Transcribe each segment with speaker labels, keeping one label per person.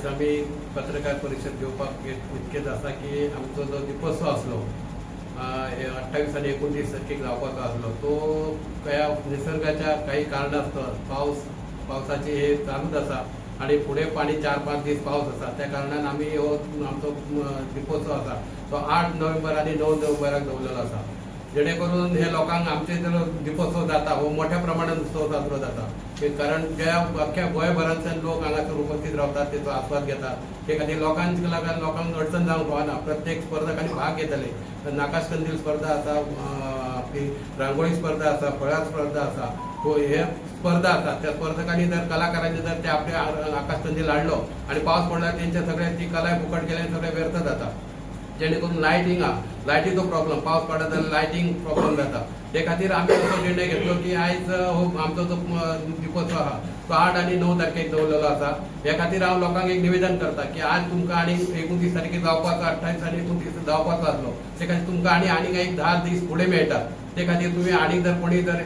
Speaker 1: पत्रकार परिशद घेवपाक इतकेच आसा की आमचो जो दिपोत्सव आसलो अठ्ठावीस आनी एकोणतीस तारखेक जावपाचो आसलो तो त्या निसर्गाच्या काही कारणास्तव पावस पावसाचे हे चालूच आसा आणि फुडें पाणी चार पांच दीस पावस आसा त्या कारणान आमी हो आमचो दिपोत्सव आसा तो आठ नोव्हेंबर आनी णव नोव्हेंबराक दवरलेलो आसा जेणे करून हे लोकांक आमचे जर दिपोत्सव जाता हो मोठ्या प्रमाणात उत्सव साजरो जाता. हे कारण ज्या अख्ख्या गोंयभरांतल्यान लोक हांगासर उपस्थित रावतात तेचो आस्वाद घेतात. ते खातीर लोकांक लागून लोकांक अडचण जावंक पावना प्रत्येक स्पर्धकांनी भाग घेतले नाकाश कंदील स्पर्धा आसा आपली रांगोळी स्पर्धा आसा फळा स्पर्धा आसा हे स्पर्धा आसा त्या स्पर्धकांनी जर कलाकारांनी जर ते आपले आकाश कंदील हाडलो आणि पावस पडला तेंचे सगळे ती कलाय फुकट केल्यान सगळे व्यर्थ जाता जेणे करून लायटिंग हा लायटीचो प्रॉब्लम पावस पडत जाल्यार लायटींग प्रॉब्लेम जाता ते खातीर आमी असो निर्णय घेतलो की आयज हो आमचो जो म, दिपोत्सव आहा तो आठ आनी णव तारखेक दवरलेलो आसा हे खातीर हांव लोकांक एक निवेदन करता की आज तुमकां आनी एकोणतीस तारखेक जावपाचो अठ्ठावीस आनी एकोणतीस जावपाचो आसलो. ते खातीर तुमकां आनी आनीक एक धा दीस फुडें मेळटा. ते खातीर तुमी आनीक जर कोणी जर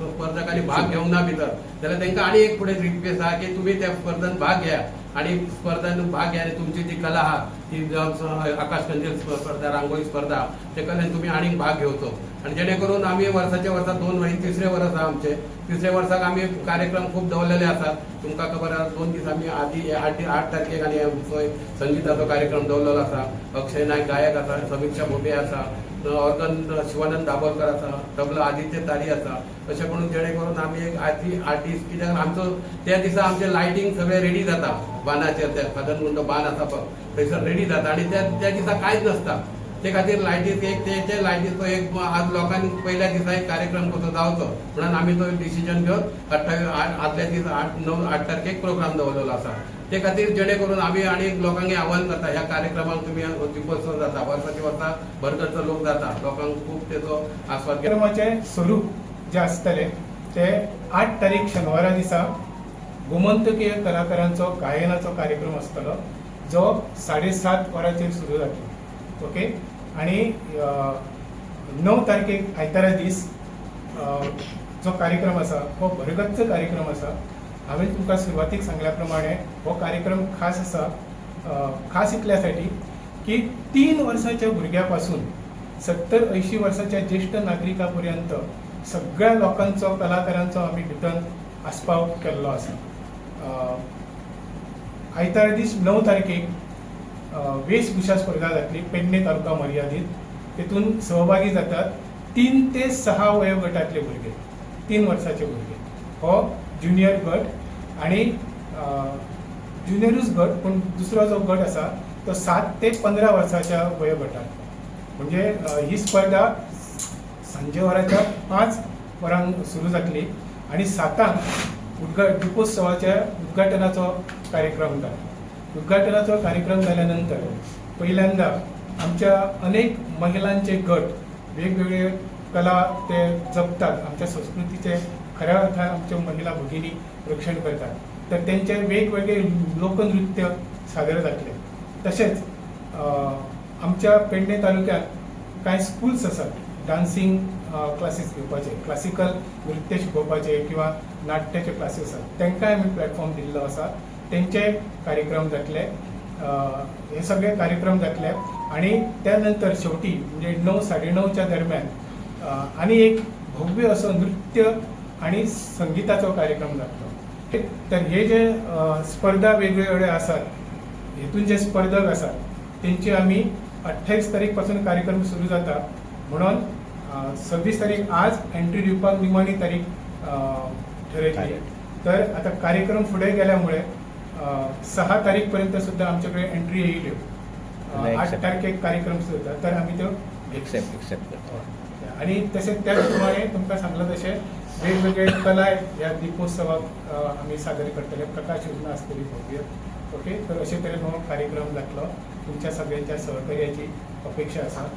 Speaker 1: स्पर्धकांनी भाग घेवंक ना भितर जाल्यार तांकां आनी एक फुडें रिक्वेस्ट आहा की तुमी त्या स्पर्धांत भाग घ्या. आणि स्पर्धांत भाग घ्या आणि तुमची जी कला आहा ती जावं आकाश कंदील स्पर्धा रांगोळी स्पर्धा ते कलेन तुम्ही आनीक भाग घेवचो आणि जेणे करून आम्ही वर्साच्या वर्सा दोन महिने तिसरे वर्स आहा आमचे. तिसरे वर्साक आम्ही कार्यक्रम खूप दवरलेले आसात तुमकां खबर आहा दोन दीस आमी आदी आठ आठ तारखेक आनी आमचो संगीताचो कार्यक्रम दवरलेलो आसा अक्षय नायक गायक आसा समीक्षा भोबे आसा ऑर्गन शिवानंद दाबोलकर आसा तबला आदित्य तारी आसा अशें म्हणून जेणे करून आमी एक आठ आर्टिस्ट कित्याक आमचो त्या दिसा आमचे लायटींग सगळें रेडी जाता. बानाचेर त्या फादर म्हणून बांद आसा पळय थंयसर रेडी जाता. आनी त्या त्या दिसा कांयच नसता. ते खातीर लायटीक एक ते ते लायटीचो एक आज लोकांनी पहिल्या दिसा एक कार्यक्रम कसो जावचो. म्हणून आमी तो डिसिजन घेवन अठ्ठावीस आठ आदल्या दीस आठ णव आठ तारखेक प्रोग्राम दवरलेलो आसा. ते खातीर जेणे करून आमी आनी लोकांक आव्हान जाता ह्या कार्यक्रमाक तुम्ही दिपोत्सव जाता वर्साचे वर्सा भरगच्च लोक जाता. लोकांक खूब तेचो आस्वाद
Speaker 2: कार्यक्रमाचे स्वरूप जे आसतले ते आठ तारीख शेनवारा दिसा गोमंतकीय कलाकारांचो गायनाचो कार्यक्रम आसतलो जो साडेसात वरांचेर सुरू जातलो ओके? आणि णव तारखेक आयतारा दीस जो कार्यक्रम आसा हो भरगच्च कार्यक्रम आसा हांवें तुमकां सुरवातीक सांगल्या प्रमाणे हो कार्यक्रम खास आसा खास इतल्यासाठी की तीन वर्साच्या भुरग्या पासून सत्तर अंयशीं वर्साच्या ज्येष्ठ नागरिका पर्यंत सगळ्या लोकांचो कलाकारांचो आमी भितर आस्पाव केल्लो आसा आयतार दीस णव तारखेक वेशभूषा स्पर्धा जातली पेडणे तालुका मर्यादित. तेतून सहभागी जातात तीन ते सहा वयोगटातले भुरगे तीन वर्साचे भुरगे हो ज्युनियर गट आणि ज्युनियरूच गट पण दुसरो जो गट आसा तो सात ते पंदरा वर्साच्या वयोगटात. म्हणजे ही स्पर्धा सांजे वराच्या पांच वरांक सुरू जातली आणि सातांक उद्घा दिपोत्सवाच्या उद्घाटनाचो कार्यक्रम जाता उद्घाटनाचो कार्यक्रम झाल्यानंतर पहिल्यांदा आमच्या अनेक महिलांचे गट वेगवेगळे कला ते जपतात. आमच्या संस्कृतीचे खऱ्या अर्थात आमच्या महिला भगिनी रक्षण करतात. तर त्यांचे वेगवेगळे लोकनृत्य सादर जातले तसेच आमच्या पेडणे तालुक्यात कांय स्कुल्स आसात डान्सिंग क्लासीस घेवपाचे क्लासिकल नृत्य शिकोवपाचे किंवा नाट्याचे क्लासीस आसात तांकांय आमी प्लॅटफॉर्म दिल्लो आसा तेंचे कार्यक्रम जातले हे सगळे कार्यक्रम जातले आणि त्यानंतर शेवटी म्हणजे णव साडेणवच्या दरम्यान अ, आणि एक भव्य असो नृत्य आणि संगीताचो कार्यक्रम जातलो तर हे जे स्पर्धा वेगवेगळे आसात हेतून जे स्पर्धक आसात तेंची आमी अठ्ठावीस तारीखपासून कार्यक्रम सुरू जाता म्हणून सव्वीस तारीख आज एंट्री दिवपाक निमाणी तारीख अ, ठरयतली तर आता कार्यक्रम फुडें गेल्यामुळे सहा तारीख पर्यंत सुद्धा आमच्याकडे एंट्री येईल. आठ
Speaker 3: accept.
Speaker 2: तारखेक कार्यक्रम जाता तर आमी त्यो
Speaker 3: एक्सेप्ट एक्सेप्ट करता.
Speaker 2: आणि तसेच त्याचप्रमाणे तुमकां सांगलं तशें वेगवेगळे कला ह्या दिपोत्सवाक अ, आमी सादर करतले. प्रकाश योजना आसतली भव्य. ओके? तर अशे तरेन हो कार्यक्रम जातलो तुमच्या सगळ्यांच्या सहकार्याची अपेक्षा आसा